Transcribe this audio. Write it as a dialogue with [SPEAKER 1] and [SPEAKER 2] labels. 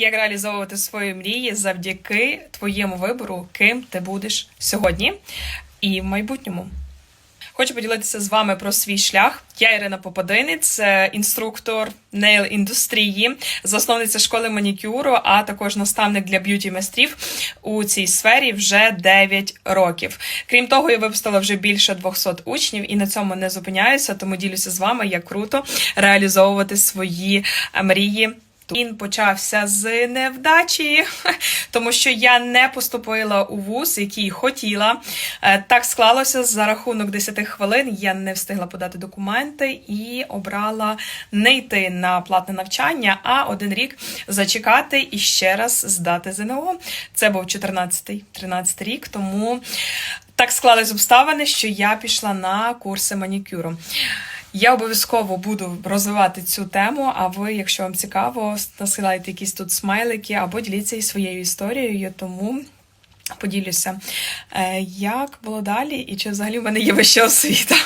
[SPEAKER 1] Як реалізовувати свої мрії завдяки твоєму вибору, ким ти будеш сьогодні і в майбутньому. Хочу поділитися з вами про свій шлях. Я Ірина Попадинець, е, інструктор нейл індустрії, засновниця школи манікюру, а також наставник для б'юті майстрів у цій сфері вже 9 років. Крім того, я випустила вже більше 200 учнів і на цьому не зупиняюся, тому ділюся з вами, як круто реалізовувати свої е, мрії. Він почався з невдачі, тому що я не поступила у вуз, який хотіла. Е, Так склалося за рахунок 10 хвилин. Я не встигла подати документи і обрала не йти на платне навчання, а один рік зачекати і ще раз здати ЗНО. Це був 14-13 рік, тому так склались обставини, що я пішла на курси манікюру. Я обов'язково буду розвивати цю тему. А ви, якщо вам цікаво, насилайте якісь тут смайлики або діліться і своєю історією, тому поділюся, е, як було далі, і чи взагалі в мене є вища освіта.